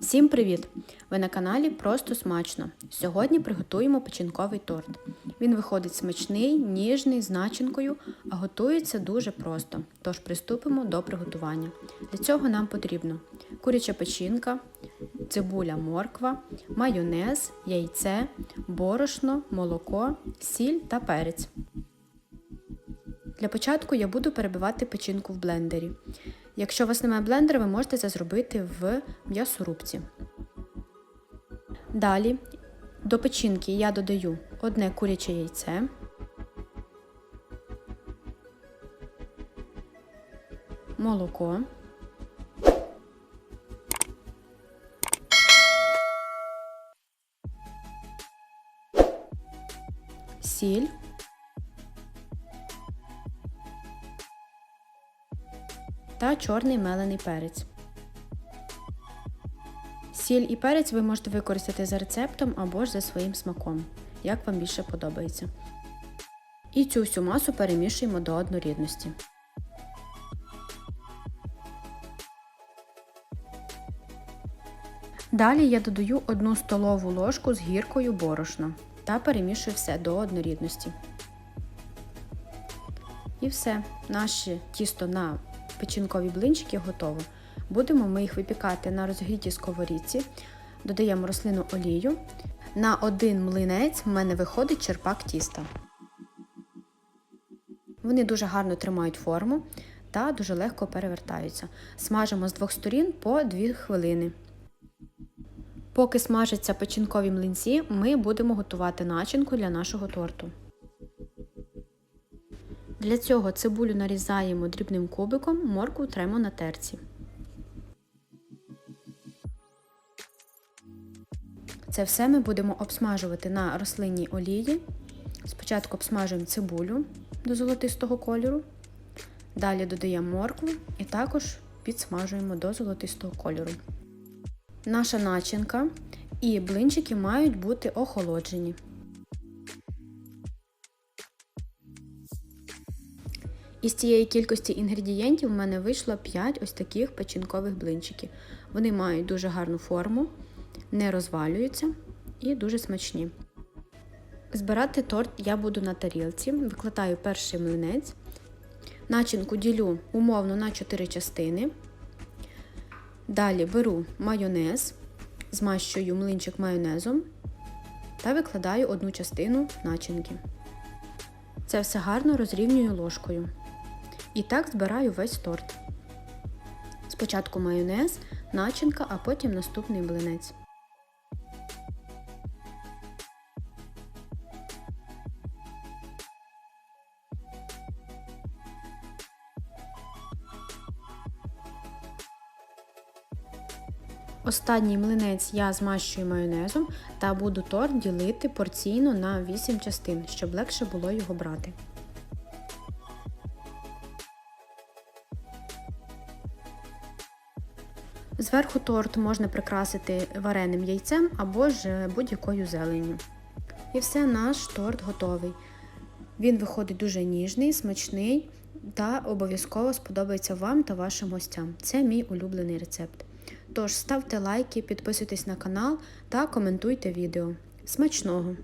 Всім привіт! Ви на каналі Просто смачно. Сьогодні приготуємо печінковий торт. Він виходить смачний, ніжний, з начинкою, а готується дуже просто. Тож приступимо до приготування. Для цього нам потрібно куряча печінка, цибуля морква, майонез, яйце, борошно, молоко, сіль та перець. Для початку я буду перебивати печінку в блендері. Якщо у вас немає блендера, ви можете це зробити в м'ясорубці. Далі до печінки я додаю одне куряче яйце, молоко, сіль та чорний мелений перець. Сіль і перець ви можете використати за рецептом або ж за своїм смаком, як вам більше подобається. І цю всю масу перемішуємо до однорідності. Далі я додаю 1 столову ложку з гіркою борошна та перемішую все до однорідності. І все, наше тісто на печінкові блинчики готово. Будемо ми їх випікати на розгрітій сковорідці, додаємо рослину олію. На один млинець в мене виходить черпак тіста. Вони дуже гарно тримають форму та дуже легко перевертаються. Смажимо з двох сторін по 2 хвилини. Поки смажаться печінкові млинці, ми будемо готувати начинку для нашого торту. Для цього цибулю нарізаємо дрібним кубиком, моркву тремо на терці. Це все ми будемо обсмажувати на рослинній олії. Спочатку обсмажуємо цибулю до золотистого кольору, далі додаємо моркву і також підсмажуємо до золотистого кольору. Наша начинка і блинчики мають бути охолоджені. Із цієї кількості інгредієнтів в мене вийшло 5 ось таких печінкових блинчиків. Вони мають дуже гарну форму, не розвалюються і дуже смачні. Збирати торт я буду на тарілці, викладаю перший млинець. Начинку ділю умовно на 4 частини. Далі беру майонез, змащую млинчик майонезом та викладаю одну частину начинки. Це все гарно розрівнюю ложкою. І так збираю весь торт. Спочатку майонез, начинка, а потім наступний блинець. Останній млинець я змащую майонезом та буду торт ділити порційно на 8 частин, щоб легше було його брати. Зверху торт можна прикрасити вареним яйцем або ж будь-якою зеленню. І все, наш торт готовий. Він виходить дуже ніжний, смачний та обов'язково сподобається вам та вашим гостям. Це мій улюблений рецепт. Тож ставте лайки, підписуйтесь на канал та коментуйте відео. Смачного!